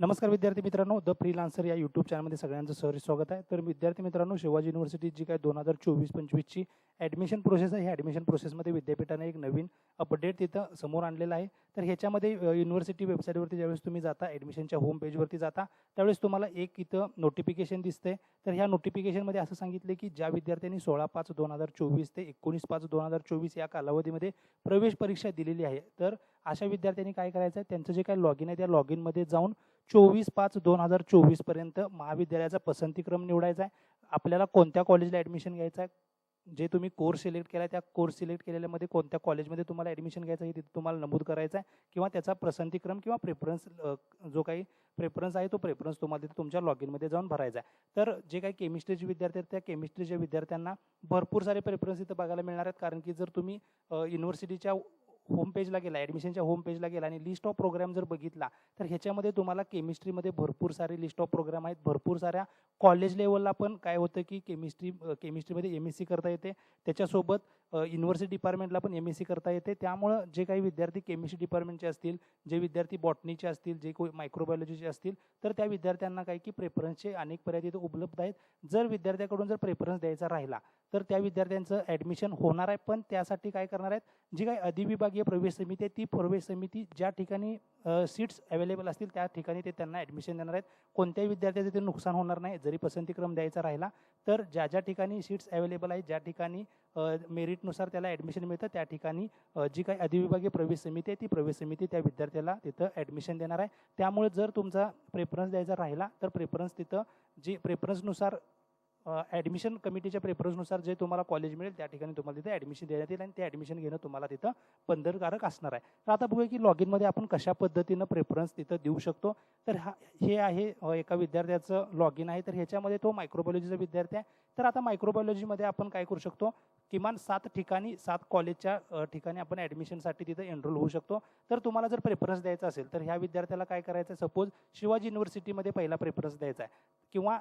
नमस्कार विद्यार्थी मित्रांनो द फ्रीलान्सर या यूट्यूब चॅनलमध्ये सगळ्यांचं सहरी स्वागत आहे. तर विद्यार्थी मित्रांनो शिवाजी युनिव्हर्सिटी जी काय दोन हजार चोवीस पंचवीसची ॲडमिशन प्रोसेस आहे ह्या ॲडमिशन प्रोसेसमध्ये विद्यापीठाने एक नवीन अपडेट तिथं समोर आणलेला आहे. तर ह्याच्यामध्ये युनिव्हर्सिटी वेबसाईटवरती ज्यावेळेस तुम्ही जाता ॲडमिशनच्या होम पेजवरती जाता त्यावेळेस तुम्हाला एक इथं नोटिफिकेशन दिसते तर ह्या नोटिफिकेशनमध्ये असं सांगितले की ज्या विद्यार्थ्यांनी सोळा पाच दोन हजार चोवीस ते एकोणीस पाच दोन हजार चोवीस या कालावधीमध्ये प्रवेश परीक्षा दिलेली आहे तर अशा विद्यार्थ्यांनी काय करायचं आहे त्यांचं जे काही लॉगिन आहे त्या लॉगिनमध्ये जाऊन चोवीस पाच दोन हजार चोवीसपर्यंत महाविद्यालयाचा पसंतीक्रम निवडायचा आहे. आपल्याला कोणत्या कॉलेजला ॲडमिशन घ्यायचं आहे? जे तुम्ही कोर्स सिलेक्ट केला त्या कोर्स सिलेक्ट केलेल्यामध्ये कोणत्या कॉलेजमध्ये तुम्हाला ॲडमिशन घ्यायचं आहे हे तिथे तुम्हाला नमूद करायचं आहे. किंवा त्याचा पसंतीक्रम किंवा प्रेफरन्स जो काही प्रेफरन्स आहे तो प्रेफरन्स तुम्हाला तिथे तुमच्या लॉगिनमध्ये जाऊन भरायचा आहे. तर जे काही केमिस्ट्रीचे विद्यार्थी आहेत त्या केमिस्ट्रीच्या विद्यार्थ्यांना भरपूर सारे प्रेफरन्स इथं बघायला मिळणार आहेत. कारण की जर तुम्ही युनिव्हर्सिटीच्या होम पेजला गेला ॲडमिशनच्या होम पेजला गेला आणि लिस्ट ऑफ प्रोग्राम जर बघितला तर ह्याच्यामध्ये तुम्हाला केमिस्ट्रीमध्ये भरपूर सारे लिस्ट ऑफ प्रोग्राम आहेत. भरपूर साऱ्या कॉलेज लेवलला पण काय होतं की केमिस्ट्री केमिस्ट्रीमध्ये एम एस सी करता येते. त्याच्यासोबत युनिव्हर्सिटी डिपार्टमेंटला पण एम एस सी करता येते. त्यामुळं जे काही विद्यार्थी केमिस्ट्री डिपार्टमेंटचे असतील जे विद्यार्थी बॉटनीचे असतील जे कोणी मायक्रोबायोलॉजीचे असतील तर त्या विद्यार्थ्यांना काय की प्रेफरन्सचे अनेक पर्याय तिथे उपलब्ध आहेत. जर विद्यार्थ्याकडून जर प्रेफरन्स द्यायचा राहिला तर त्या विद्यार्थ्यांचं ॲडमिशन होणार आहे. पण त्यासाठी काय करणार आहेत? जी काही अधिविभागीय प्रवेश समिती आहे ती प्रवेश समिती ज्या ठिकाणी सीट्स अवेलेबल असतील त्या ठिकाणी ते त्यांना ॲडमिशन देणार आहेत. कोणत्याही विद्यार्थ्याचं ते नुकसान होणार नाही. जरी पसंतीक्रम द्यायचा राहिला तर ज्या ज्या ठिकाणी सीट्स अवेलेबल आहेत ज्या ठिकाणी मेरिटनुसार त्याला ॲडमिशन मिळतं त्या ठिकाणी जी काही अधिविभागीय प्रवेश समिती आहे ती प्रवेश समिती त्या विद्यार्थ्याला तिथं ॲडमिशन देणार आहे. त्यामुळे जर तुमचा प्रेफरन्स द्यायचा राहिला तर प्रेफरन्स तिथं जी प्रेफरन्सनुसार ॲडमिशन कमिटीच्या प्रेफरन्सनुसार जे तुम्हाला कॉलेज मिळेल त्या ठिकाणी तुम्हाला तिथे ॲडमिशन देण्यात येईल आणि ते ॲडमिशन घेणं तुम्हाला तिथं बंधनकारक असणार आहे. तर आता बघूया की लॉगिनमध्ये आपण कशा पद्धतीनं प्रेफरन्स तिथं देऊ शकतो. तर हा हे आहे एका विद्यार्थ्याचं लॉगिन आहे. तर ह्याच्यामध्ये तो मायक्रोबायोलॉजीचा विद्यार्थी आहे. तर आता मायक्रोबायोलॉजीमध्ये आपण काय करू शकतो? किमान सात ठिकाणी सात कॉलेजच्या ठिकाणी आपण ॲडमिशनसाठी तिथं एनरोल होऊ शकतो. तर तुम्हाला जर प्रेफरन्स द्यायचा असेल तर ह्या विद्यार्थ्याला काय करायचं आहे सपोज शिवाजी युनिव्हर्सिटीमध्ये पहिला प्रेफरन्स द्यायचा आहे. किंवा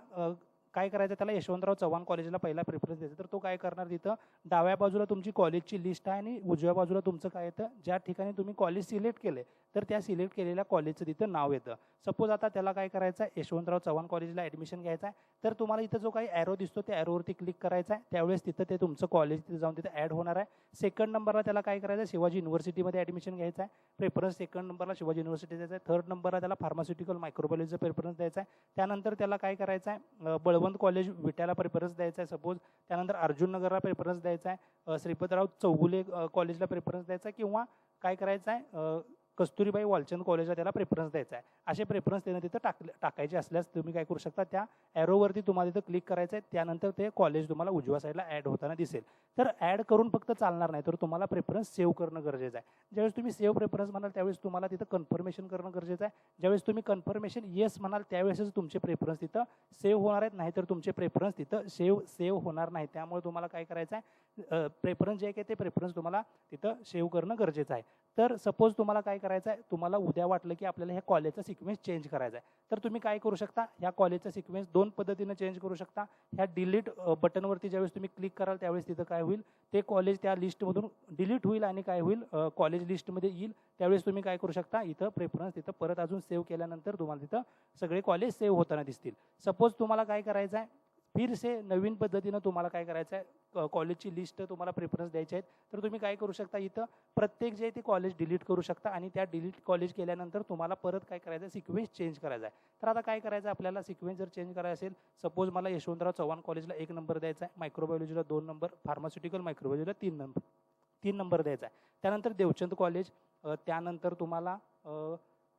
काय करायचं? त्याला यशवंतराव चव्हाण कॉलेजला पहिला प्रेफरन्स द्यायचा. तर तो काय करणार तिथं? डाव्या बाजूला तुमची कॉलेजची लिस्ट आहे आणि उजव्या बाजूला तुमचं काय येतं? ज्या ठिकाणी तुम्ही कॉलेज सिलेक्ट केले तर त्या सिलेक्ट केलेल्या कॉलेजचं तिथं नाव येतं. सपोज आता त्याला काय करायचं आहे यशवंतराव चव्हाण कॉलेजला ॲडमिशन घ्यायचं आहे तर तुम्हाला इथं जो काही ॲरो दिसतो त्या ॲरोवरती क्लिक करायचा आहे. त्यावेळेस तिथं ते तुमचं कॉलेज तिथे जाऊन तिथं ॲड होणार आहे. सेकंड नंबरला त्याला काय करायचं आहे? शिवाजी युनिव्हर्सिटीमध्ये ॲडमिशन घ्यायचं आहे. प्रेफरन्स सेकंड नंबरला शिवाजी युनिव्हर्सिटी द्यायचं आहे. थर्ड नंबरला त्याला फार्मास्युटिकल मायक्रोबायोलॉजीचा प्रेफरन्स द्यायचा आहे. त्यानंतर त्याला काय करायचं आहे? बळवंत कॉलेज विट्याला प्रेफरन्स द्यायचा आहे सपोज त्यानंतर अर्जुन नगरला प्रेफरन्स द्यायचा आहे. श्रीपतराव चौगुले कॉलेजला प्रेफरन्स द्यायचा आहे. किंवा काय करायचं आहे? कस्तुरीबाई वालचंद कॉलेजला त्याला प्रेफरन्स द्यायचा आहे. असे प्रेफरन्स त्यांना तिथं टाक टाकायचे असल्यास तुम्ही काय करू शकता त्या ॲरोवरती तुम्हाला तिथं क्लिक करायचं आहे. त्यानंतर ते कॉलेज तुम्हाला उजव्या साईडला ॲड होताना दिसेल. तर ॲड करून फक्त चालणार नाही तर तुम्हाला प्रेफरन्स सेव्ह करणं गरजेचं आहे. ज्यावेळेस तुम्ही सेव्ह प्रेफरन्स म्हणाल त्यावेळेस तुम्हाला तिथं कन्फर्मेशन करणं गरजेचं आहे. ज्यावेळेस तुम्ही कन्फर्मेशन येस म्हणाल त्यावेळेसच तुमचे प्रेफरन्स तिथं सेव्ह होणार आहेत. नाहीतर तुमचे प्रेफरन्स तिथं सेव्ह सेव्ह होणार नाही. त्यामुळे तुम्हाला काय करायचं आहे? प्रेफरन्स जे आहे ते प्रेफरन्स तुम्हाला तिथं सेव्ह करणं गरजेचं आहे. तर सपोज तुम्हाला काय करायचं आहे तुम्हाला उद्या वाटलं की आपल्याला ह्या कॉलेजचा सिक्वेन्स चेंज करायचा आहे. तर तुम्ही काय करू शकता ह्या कॉलेजचा सिक्वेन्स दोन पद्धतीनं चेंज करू शकता. ह्या डिलीट बटनवरती ज्यावेळेस तुम्ही क्लिक कराल त्यावेळेस तिथं काय होईल ते कॉलेज त्या लिस्टमधून डिलीट होईल आणि काय होईल कॉलेज लिस्टमध्ये येईल. त्यावेळेस तुम्ही काय करू शकता इथं प्रेफरन्स तिथं परत अजून सेव्ह केल्यानंतर तुम्हाला तिथं सगळे कॉलेज सेव्ह होताना दिसतील. सपोज तुम्हाला काय करायचं आहे फिर से नवीन पद्धतीनं तुम्हाला काय करायचं आहे कॉलेजची लिस्ट तुम्हाला प्रेफरन्स द्यायचे आहेत. तर तुम्ही काय करू शकता इथं? प्रत्येक जे आहे ते कॉलेज डिलीट करू शकता आणि त्या डिलीट कॉलेज केल्यानंतर तुम्हाला परत काय करायचं आहे? सिक्वेन्स चेंज करायचा आहे. तर आता काय करायचं आहे? आपल्याला सिक्वेन्स जर चेंज करायचं असेल सपोज मला यशवंतराव चव्हाण कॉलेजला एक नंबर द्यायचा आहे मायक्रोबायोलॉजीला दोन नंबर फार्मास्युटिकल मायक्रोबायोलॉजीला तीन नंबर तीन नंबर द्यायचा आहे. त्यानंतर देवचंद कॉलेज त्यानंतर तुम्हाला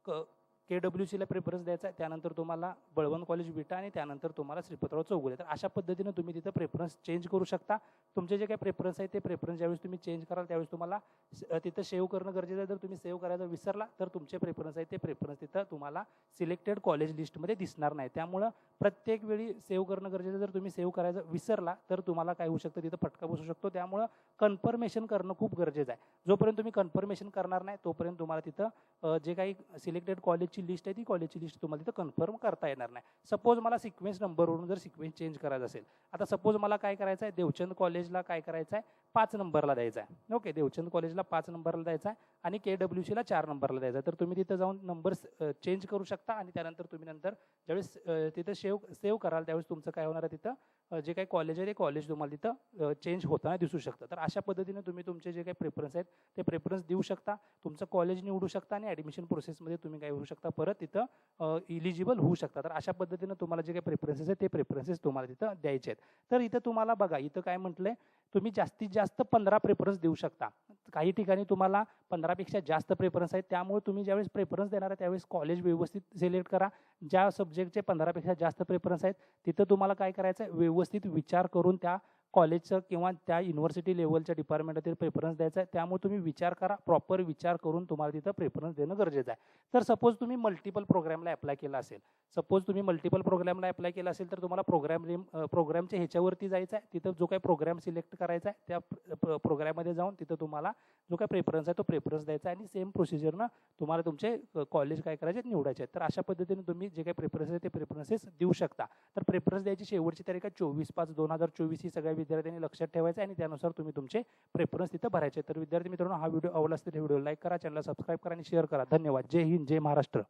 क के डब्ल्यू सीला प्रेफरन्स द्यायचा आहे त्यानंतर तुम्हाला बळवंत कॉलेज विटा आणि त्यानंतर तुम्हाला श्रीपतराव चौगुले. तर अशा पद्धतीनं तुम्ही तिथं प्रेफरन्स चेंज करू शकता. तुमचे जे काही प्रेफरन्स आहे ते प्रेफरन्स ज्यावेळेस तुम्ही चेंज कराल त्यावेळेस तुम्हाला स- तिथं सेव्ह करणं गरजेचं आहे. जर तुम्ही सेव्ह करायचं विसरला तर तुमचे प्रेफरन्स आहे ते प्रेफरन्स तिथं तुम्हाला सिलेक्टेड कॉलेज लिस्टमध्ये दिसणार नाही. त्यामुळं प्रत्येक वेळी सेव्ह करणं गरजेचं आहे. जर तुम्ही सेव्ह करायचं विसरला तर तुम्हाला काय होऊ शकतं तिथं फटका बसू शकतो. त्यामुळं कन्फर्मेशन करणं खूप गरजेचं आहे. जोपर्यंत तुम्ही कन्फर्मेशन करणार नाही तोपर्यंत तुम्हाला तिथं जे काही सिलेक्टेड कॉलेजची लिस्ट आहे ती कॉलेजची लिस्ट तुम्हाला तिथं कन्फर्म करता येणार नाही. सपोज मला सिक्वेन्स नंबरवरून जर सिक्वेन्स चेंज करायचा असेल आता सपोज मला काय करायचं आहे देवचंद कॉलेजला काय करायचं आहे पाच नंबरला द्यायचा आहे. ओके देवचंद कॉलेजला पाच नंबरला द्यायचा आहे आणि के डब्ल्यू सीला चार नंबरला द्यायचा आहे. तर तुम्ही तिथं जाऊन नंबर चेंज करू शकता आणि त्यानंतर तुम्ही नंतर ज्यावेळेस तिथं सेव्ह सेव्ह कराल त्यावेळेस तुमचं काय होणार आहे तिथं जे काही कॉलेज आहे ते कॉलेज तुम्हाला तिथं चेंज होताना दिसू शकतं. तर अशा पद्धतीने तुम्ही तुमचे जे काही प्रेफरन्स आहेत ते प्रेफरन्स देऊ शकता तुमचं कॉलेज निवडू शकता आणि ॲडमिशन प्रोसेसमध्ये तुम्ही काय होऊ शकता परत तिथं इलिजिबल होऊ शकता. तर अशा पद्धतीनं तुम्हाला जे काही प्रेफरन्सेस आहेत ते प्रेफरन्सेस तुम्हाला तिथं द्यायचे आहेत. तर इथं तुम्हाला बघा इथं काय म्हटलं तुम्ही जास्तीत जास्त जास्त पंधरा प्रेफरन्स देऊ शकता. काही ठिकाणी तुम्हाला पंधरापेक्षा जास्त प्रेफरन्स आहेत. त्यामुळे तुम्ही ज्यावेळेस प्रेफरन्स देणार आहे त्यावेळेस कॉलेज व्यवस्थित सिलेक्ट करा. ज्या सब्जेक्टचे पंधरापेक्षा जास्त प्रेफरन्स आहेत तिथं तुम्हाला काय करायचं आहे व्यवस्थित विचार करून त्या कॉलेजचं किंवा त्या युनिव्हर्सिटी लेवलच्या डिपार्टमेंटातील प्रेफरन्स द्यायचा आहे. त्यामुळे तुम्ही विचार करा प्रॉपर विचार करून तुम्हाला तिथं प्रेफरन्स देणं गरजेचं आहे. तर सपोज तुम्ही मल्टिपल प्रोग्रामला अप्लाय केला असेल. सपोज तुम्ही मल्टिपल प्रोग्रामला अप्लाय केला असेल तर तुम्हाला प्रोग्राम प्रोग्रामच्या ह्याच्यावरती जायचं आहे. तिथं जो काही प्रोग्राम सिलेक्ट करायचा आहे त्या प्रोग्राममध्ये जाऊन तिथं तुम्हाला जो काही प्रेफरन्स आहे तो प्रेफरन्स द्यायचा आहे. आणि सेम प्रोसिजरनं तुम्हाला तुमचे कॉलेज काय करायचे निवडायचे आहेत. तर अशा पद्धतीने तुम्ही जे काही प्रेफरन्स आहे ते प्रेफरन्सेस देऊ शकता. तर प्रेफरन्स द्यायची शेवटची तारीख आहे चोवीस पाच दोन हजार चोवीस ही सगळ्या विद्यार्थ्यांनी लक्षात ठेवायचं आणि त्यानुसार तुम्ही तुमचे प्रेफरन्स तिथं भरायचे तर विद्यार्थी मित्रांनो हा व्हिडिओ आवडला असतील व्हिडिओ लाईक करा चॅनलला सबस्क्राईब करा आणि शेअर करा. धन्यवाद. जय हिंद जय महाराष्ट्र.